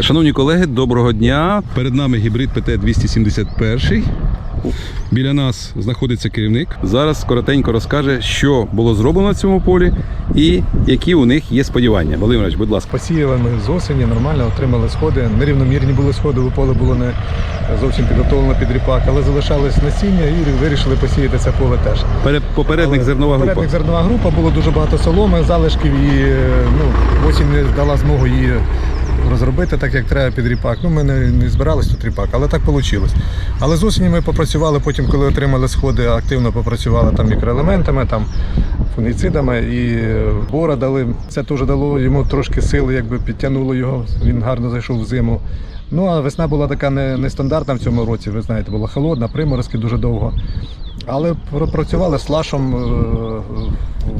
Шановні колеги, доброго дня. Перед нами гібрид ПТ-271. Біля нас знаходиться керівник. Зараз коротенько розкаже, що було зроблено на цьому полі і які у них є сподівання. Володимирович, будь ласка. Посіяли ми з осені, нормально отримали сходи. Нерівномірні були сходи, бо поле було не зовсім підготовлено під ріпак, але залишалось насіння і вирішили посіяти це поле теж. Пере- Попередник Але зернова група. Попередник зернова група, було дуже багато соломи, залишків і е, ну, осінь не дала змогу її розробити так, як треба під ріпак. Ну, ми не, не збирались тут ріпак, але так вийшло. Але з осені ми попрацювали, потім, коли отримали сходи, активно попрацювали там мікроелементами, там фунгіцидами і е, бора дали. Це теж дало йому трошки сили, якби підтягнуло його. Він гарно зайшов в зиму. Ну а весна була така не- нестандартна в цьому році. Ви знаєте, була холодна, приморозки дуже довго. Але пропрацювали з лашом е,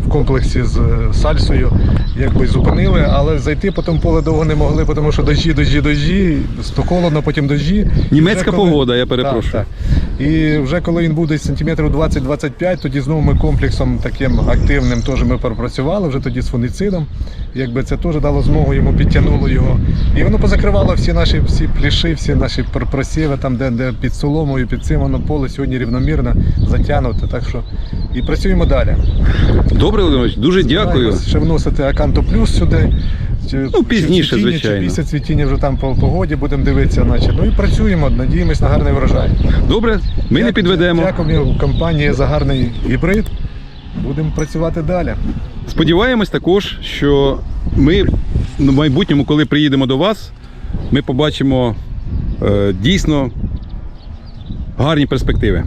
в комплексі з е, сальсою, якби зупинили, але зайти по тому поле довго не могли, тому що дожі, дожі, дожі, то холодно, потім дожі. Німецька коли- погода, я перепрошую. Так, так. І вже коли він буде сантиметрів 20-25, тоді знову ми комплексом таким активним теж ми пропрацювали, вже тоді з фунгіцидом. Якби це теж дало змогу йому, підтягнуло його. І воно позакривало всі наші всі пліши, всі наші пр- просіви, там, де, де під соломою, під цим воно поле сьогодні рівномірно затягнуте. Так що і працюємо далі. Добре, Володимирович, дуже дякую. Ще вносити Аканто Плюс сюди. Чи- Ну, пізніше, чи цвітіння, звичайно. Чи після цвітіння вже там по погоді будемо дивитися. Значить. Ну і працюємо, надіємось на гарний врожай. Добре, ми не підведемо. Дякую компанії за гарний гібрид. Будемо працювати далі. Сподіваємось також, що ми в майбутньому, коли приїдемо до вас, ми побачимо е, дійсно гарні перспективи.